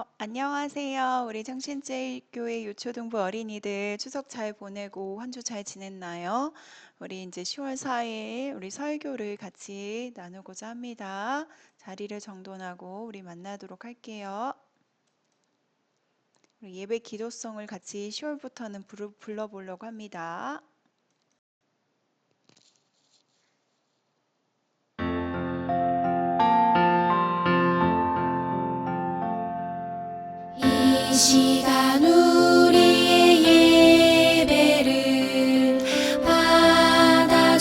어, 안녕하세요. 우리 정신제일교회 요초등부 어린이들 추석 잘 보내고 한 주 잘 지냈나요? 우리 이제 10월 4일 우리 설교를 같이 나누고자 합니다. 자리를 정돈하고 우리 만나도록 할게요. 우리 예배 기도성을 같이 10월부터는 불러보려고 합니다. 시간 우리의 예배를 받아주세요.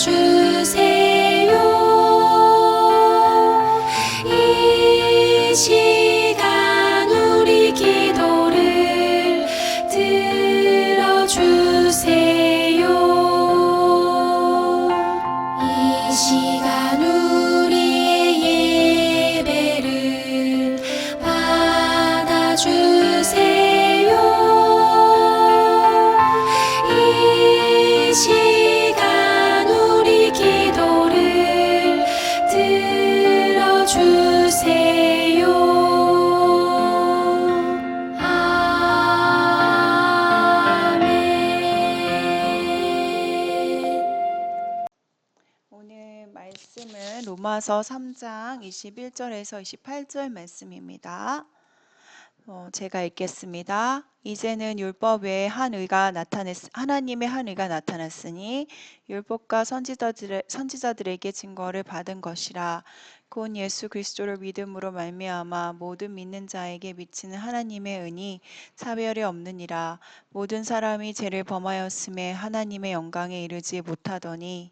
이 시간 우리 기도를 들어주세요. 이 시간 말씀은 로마서 3장 21절에서 28절 말씀입니다. 어, 제가 읽겠습니다. 이제는 율법 외에 한 의가 나타냈 하나님의 한 의가 나타났으니 율법과 선지자들의, 선지자들에게 증거를 받은 것이라 곧 예수 그리스도를 믿음으로 말미암아 모든 믿는 자에게 미치는 하나님의 은이 차별이 없느니라 모든 사람이 죄를 범하였음에 하나님의 영광에 이르지 못하더니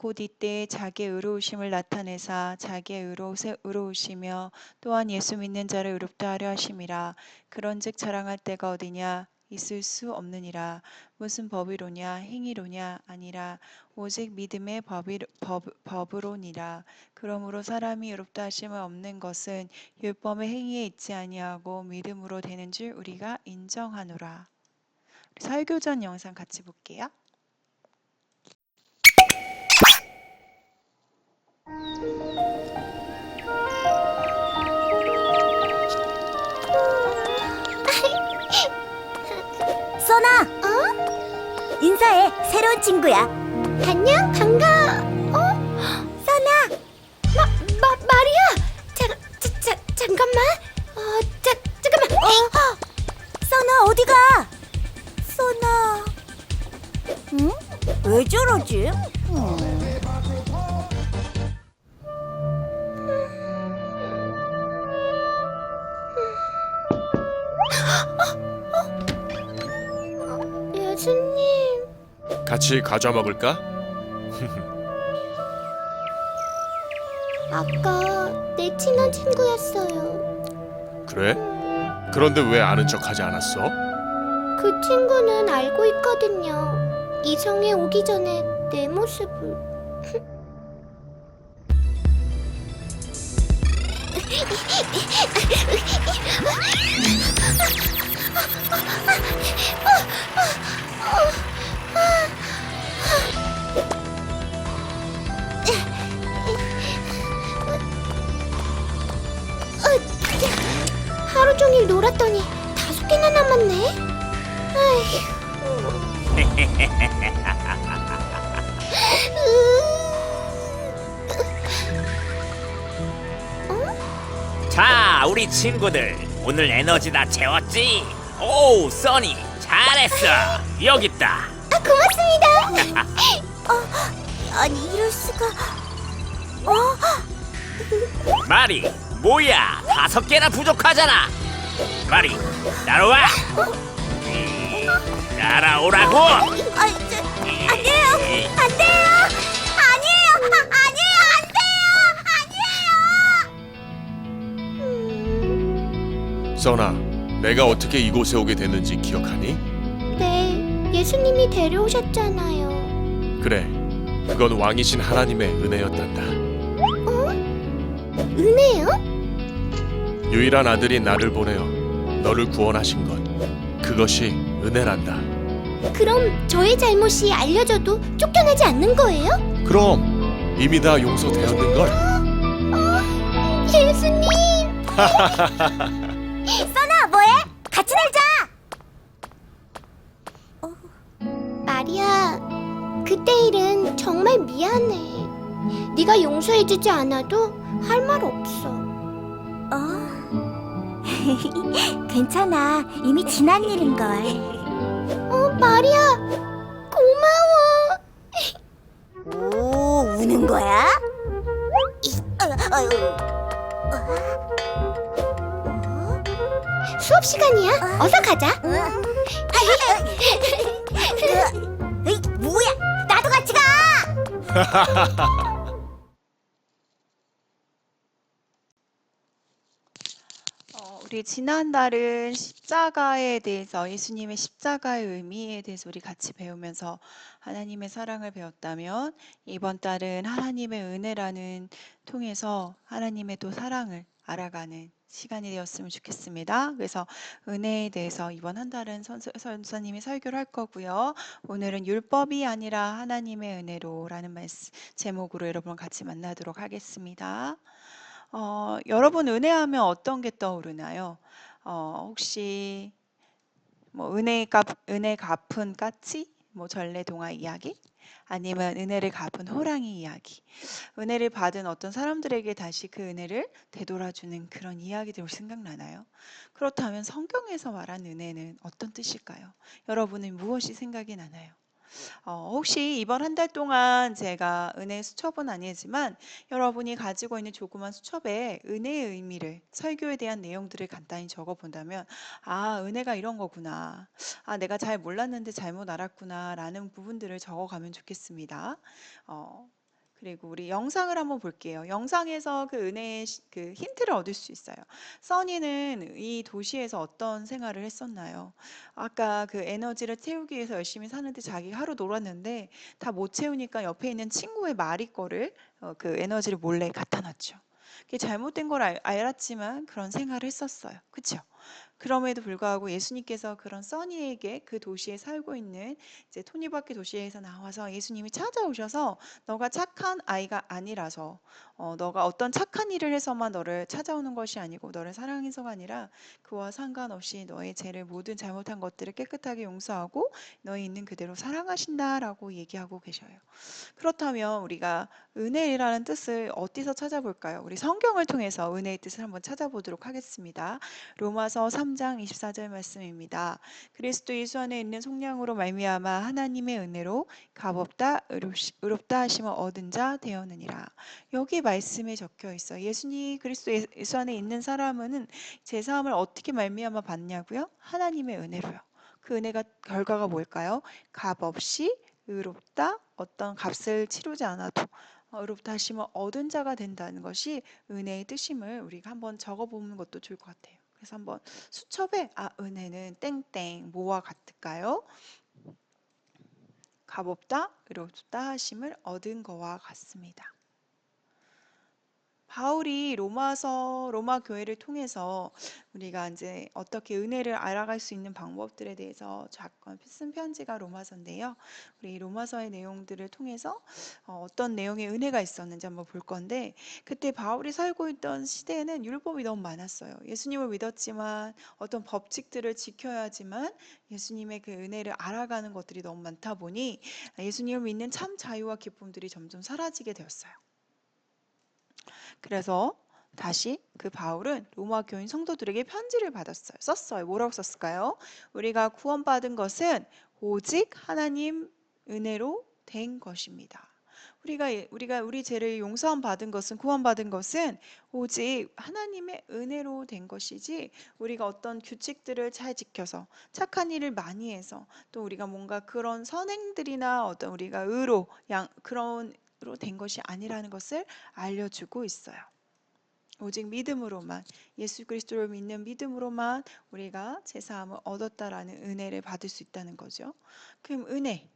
곧 이때에 자기의 의로우심을 나타내사 자기의 의로, 의로우시며 또한 예수 믿는 자를 의롭다 하려 하심이라. 그런즉 자랑할 때가 어디냐? 있을 수 없느니라. 무슨 법이로냐? 행위로냐? 아니라 오직 믿음의 법이, 법, 법으로니라. 그러므로 사람이 의롭다 하심을 없는 것은 율법의 행위에 있지 아니하고 믿음으로 되는 줄 우리가 인정하노라. 설교전 영상 같이 볼게요. 새로운 친구야. 안녕. 반가. 어? 써나. 마, 마, 마리아! 자, 자, 자, 잠깐만. 어, 자, 잠깐만. 어? 써나 어디 가? 써나. 응? 왜 저러지? 음. 같이 과자 먹을까? 아까 내 친한 친구였어요. 그래? 그런데 왜 아는 척하지 않았어? 그 친구는 알고 있거든요. 이성에 오기 전에 내 모습을. 종일 놀았더니 다섯 개나 남았네. 자, 우리 친구들 오늘 에너지 다 채웠지? 오, 써니 잘했어. 여기 있다. 아, 고맙습니다. 아니 이럴 수가. 어? 마리, 뭐야? 다섯 개나 부족하잖아. 마리, 따라와. 음, 따라오라고. 아, 저, 안 돼요. 안 돼요. 아니에요. 아, 아니에요. 안 돼요. 아니에요. 써나, 내가 어떻게 이곳에 오게 됐는지 기억하니? 네, 예수님이 데려오셨잖아요. 그래, 그건 왕이신 하나님의 은혜였단다. 은혜요? 유일한 아들인 나를 보내어 너를 구원하신 것 그것이 은혜란다. 그럼 저의 잘못이 알려져도 쫓겨나지 않는 거예요? 그럼 이미 다 용서되었는 걸. 예수님! 써나 뭐해? 같이 놀자. 마리아, 그때 일은 정말 미안해. 네가 용서해주지 않아도 할 말 없어. 어? 괜찮아. 이미 지난 일인 걸. 어, 마리아, 고마워. 오, 우는 거야? 이, 어. 수업 시간이야. 어서 가자. 뭐야? 나도 같이 가. 우리 지난달은 십자가에 대해서 예수님의 십자가의 의미에 대해서 우리 같이 배우면서 하나님의 사랑을 배웠다면 이번 달은 하나님의 은혜라는 통해서 하나님의 또 사랑을 알아가는 시간이 되었으면 좋겠습니다. 그래서 은혜에 대해서 이번 한 달은 선수, 선사님이 설교를 할 거고요. 오늘은 율법이 아니라 하나님의 은혜로라는 말씀 제목으로 여러분 같이 만나도록 하겠습니다. 어, 여러분 은혜하면 어떤 게 떠오르나요? 어, 혹시 뭐 은혜 갚 은혜 갚은 까치? 뭐 전래 동화 이야기? 아니면 은혜를 갚은 호랑이 이야기? 은혜를 받은 어떤 사람들에게 다시 그 은혜를 되돌아주는 그런 이야기들 생각나나요? 그렇다면 성경에서 말한 은혜는 어떤 뜻일까요? 여러분은 무엇이 생각이 나나요? 어, 혹시 이번 한 달 동안 제가 은혜 수첩은 아니지만 여러분이 가지고 있는 조그만 수첩에 은혜의 의미를 설교에 대한 내용들을 간단히 적어 본다면 아 은혜가 이런 거구나 아 내가 잘 몰랐는데 잘못 알았구나라는 부분들을 적어 가면 좋겠습니다. 어, 그리고 우리 영상을 한번 볼게요. 영상에서 그 은혜의 시- 그 힌트를 얻을 수 있어요. 써니는 이 도시에서 어떤 생활을 했었나요? 아까 그 에너지를 채우기 위해서 열심히 사는데 자기가 하루 놀았는데 다 못 채우니까 옆에 있는 친구의 말이 거를 어, 그 에너지를 몰래 갖다 놨죠. 그게 잘못된 걸 알, 알았지만 그런 생활을 했었어요. 그렇죠? 그럼에도 불구하고 예수님께서 그런 써니에게 그 도시에 살고 있는 이제 토니바퀴 도시에서 나와서 예수님이 찾아오셔서 너가 착한 아이가 아니라서 어, 너가 어떤 착한 일을 해서만 너를 찾아오는 것이 아니고 너를 사랑해서가 아니라 그와 상관없이 너의 죄를 모든 잘못한 것들을 깨끗하게 용서하고 너의 있는 그대로 사랑하신다라고 얘기하고 계셔요. 그렇다면 우리가 은혜라는 뜻을 어디서 찾아볼까요? 우리 성경을 통해서 은혜의 뜻을 한번 찾아보도록 하겠습니다. 로마 서 3장 24절 말씀입니다. 그리스도 예수 안에 있는 속량으로 말미암아 하나님의 은혜로 값없다 의롭다 하심을 얻은 자 되었느니라. 여기 말씀에 적혀 있어요. 예수님 그리스도 예- 예수 안에 있는 사람은 제 사함을 어떻게 말미암아 받냐고요? 하나님의 은혜로요. 그 은혜가 결과가 뭘까요? 값 없이 의롭다 어떤 값을 치르지 않아도 어, 의롭다 하심을 얻은 자가 된다는 것이 은혜의 뜻임을 우리가 한번 적어보는 것도 좋을 것 같아요. 그래서 한번 수첩에 아 은혜는 땡땡 뭐와 같을까요? 값없다 의롭다 하심을 얻은 거와 같습니다. 바울이 로마서 로마 교회를 통해서 우리가 이제 어떻게 은혜를 알아갈 수 있는 방법들에 대해서 작건 쓴 편지가 로마서인데요. 우리 로마서의 내용들을 통해서 어, 어떤 내용의 은혜가 있었는지 한번 볼 건데 그때 바울이 살고 있던 시대에는 율법이 너무 많았어요. 예수님을 믿었지만 어떤 법칙들을 지켜야 하지만 예수님의 그 은혜를 알아가는 것들이 너무 많다 보니 예수님을 믿는 참 자유와 기쁨들이 점점 사라지게 되었어요. 그래서 다시 그 바울은 로마 교인 성도들에게 편지를 받았어요. 썼어요. 뭐라고 썼을까요? 우리가 구원받은 것은 오직 하나님 은혜로 된 것입니다. 우리가 우리가 우리 죄를 용서함 받은 것은 구원 받은 것은 오직 하나님의 은혜로 된 것이지 우리가 어떤 규칙들을 잘 지켜서 착한 일을 많이 해서 또 우리가 뭔가 그런 선행들이나 어떤 우리가 의로 양 그런 된 것이 아니라는 것을 알려주고 있어요. 오직 믿음으로만 예수 그리스도를 믿는 믿음으로만 우리가 제 사함을 얻었다라는 은혜를 받을 수 있다는 거죠. 그럼 은혜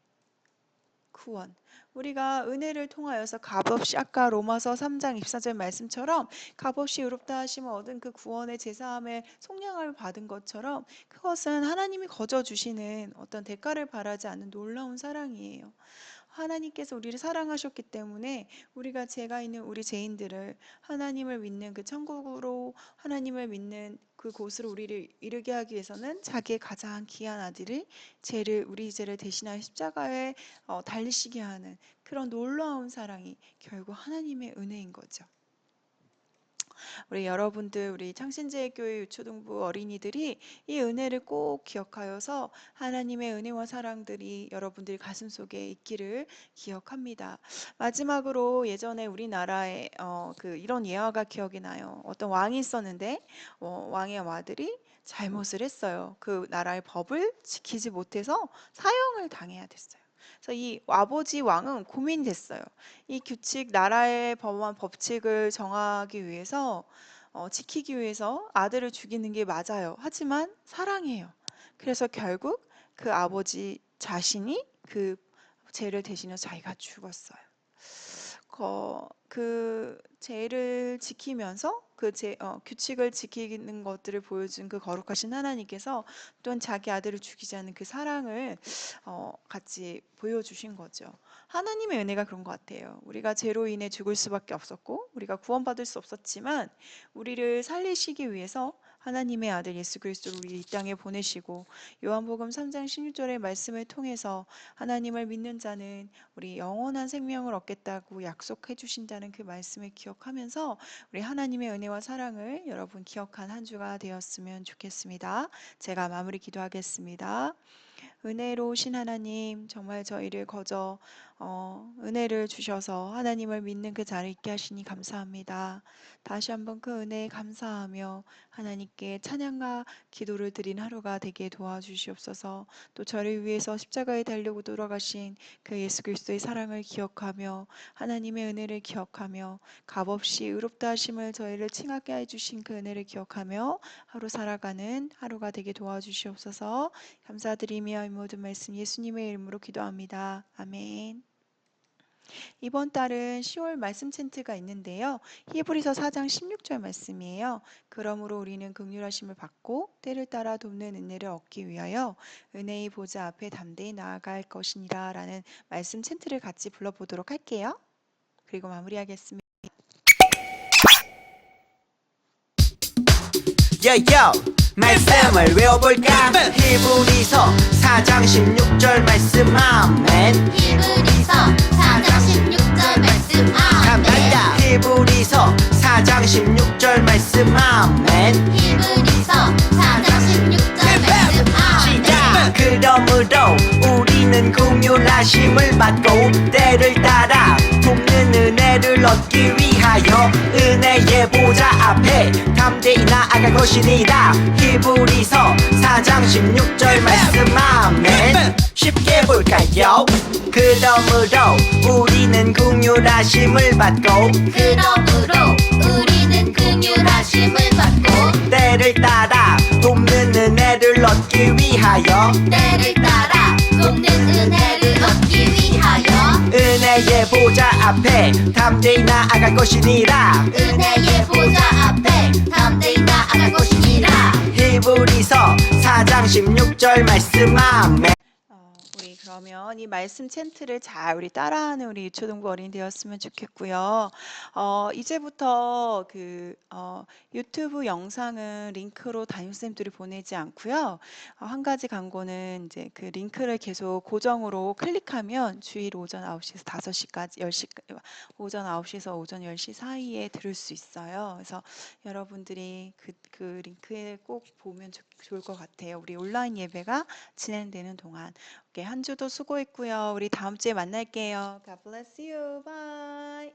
구원. 우리가 은혜를 통하여서 값없이 아까 로마서 3장 24절 말씀처럼 값없이 의롭다 하심을 얻은 그 구원의 제사함의 속량을 받은 것처럼 그것은 하나님이 거저 주시는 어떤 대가를 바라지 않는 놀라운 사랑이에요. 하나님께서 우리를 사랑하셨기 때문에 우리가 죄가 있는 우리 죄인들을 하나님을 믿는 그 천국으로 하나님을 믿는 그 곳으로 우리를 이르게 하기 위해서는 자기의 가장 귀한 아들을 죄를 우리 죄를 대신하여 십자가에 어, 달리시게 하는 그런 놀라운 사랑이 결국 하나님의 은혜인 거죠. 우리 여러분들 우리 창신제교회 유초등부 어린이들이 이 은혜를 꼭 기억하여서 하나님의 은혜와 사랑들이 여러분들 가슴 속에 있기를 기억합니다. 마지막으로 예전에 우리나라에 어, 그 이런 예화가 기억이 나요. 어떤 왕이 있었는데 어, 왕의 아들이 잘못을 했어요. 그 나라의 법을 지키지 못해서 사형을 당해야 됐어요. 그래서 이 아버지 왕은 고민됐어요. 이 규칙 나라의 법안 법칙을 정하기 위해서 어, 지키기 위해서 아들을 죽이는 게 맞아요. 하지만 사랑해요. 그래서 결국 그 아버지 자신이 그 죄를 대신해서 자기가 죽었어요. 거, 그 죄를 지키면서 그 제, 어, 규칙을 지키는 것들을 보여준 그 거룩하신 하나님께서 또한 자기 아들을 죽이지 않는 그 사랑을 어, 같이 보여주신 거죠. 하나님의 은혜가 그런 것 같아요. 우리가 죄로 인해 죽을 수밖에 없었고 우리가 구원받을 수 없었지만 우리를 살리시기 위해서 하나님의 아들 예수 그리스도를 우리 이 땅에 보내시고 요한복음 3장 16절의 말씀을 통해서 하나님을 믿는 자는 우리 영원한 생명을 얻겠다고 약속해 주신다는 그 말씀을 기억하면서 우리 하나님의 은혜와 사랑을 여러분 기억한 한 주가 되었으면 좋겠습니다. 제가 마무리 기도하겠습니다. 은혜로우신 하나님, 정말 저희를 거저 어, 은혜를 주셔서 하나님을 믿는 그 자를 있게 하시니 감사합니다. 다시 한번 그 은혜에 감사하며 하나님께 찬양과 기도를 드린 하루가 되게 도와주시옵소서. 또 저를 위해서 십자가에 달려고 돌아가신 그 예수 그리스도의 사랑을 기억하며 하나님의 은혜를 기억하며 값없이 의롭다 하심을 저희를 칭하게 해 주신 그 은혜를 기억하며 하루 살아가는 하루가 되게 도와주시옵소서. 감사드리며 이 모든 말씀 예수님의 이름으로 기도합니다. 아멘. 이번 달은 10월 말씀 챈트가 있는데요. 히브리서 4장 16절 말씀이에요. 그러므로 우리는 극률하심을 받고 때를 따라 돕는 은혜를 얻기 위하여 은혜의 보좌 앞에 담대히 나아갈 것이니라 라는 말씀 챈트를 같이 불러보도록 할게요. 그리고 마무리하겠습니다. 요요 말씀을 외워볼까? 히브리서 4장 16절 말씀 아멘 히브리서 4장 16절 말씀 간다 히브리서 4장 16절 말씀 아멘 히브리서 4장 16절 말씀 시작. 그러므로 우리 는 긍휼하심을 받고 때를 따라 돕는 은혜를 얻기 위하여 은혜의 보좌 앞에 담대히 나아갈 것이니라. 히브리서 4장 16절 말씀. 아멘. 쉽게 볼까요? 그러므로 우리는 긍휼하심을 받고 그러므로 우리는 긍휼하심을 받고 때를 따라 돕는 은혜를 얻기 위하여 때를 따라 돕는 은혜를 얻기 위하여. 은혜의 보좌 앞에 담대히 나아갈 것이니라. 은혜의 보좌 앞에 담대히 나아갈 것이니라. 히브리서 4장 16절 말씀 아멘 그러면 이 말씀 챈트를 잘 우리 따라하는 우리 유초등부 어린이 되었으면 좋겠고요. 어, 이제부터 그 어, 유튜브 영상은 링크로 담임쌤들이 보내지 않고요. 어, 한 가지 광고는 이제 그 링크를 계속 고정으로 클릭하면 주일 오전 9시에서 5시까지 10시 오전 9시에서 오전 10시 사이에 들을 수 있어요. 그래서 여러분들이 그, 그 링크에 꼭 보면 좋, 좋을 것 같아요. 우리 온라인 예배가 진행되는 동안. 오케이, 한 주도 수고했고요. 우리 다음 주에 만날게요. God bless you. Bye.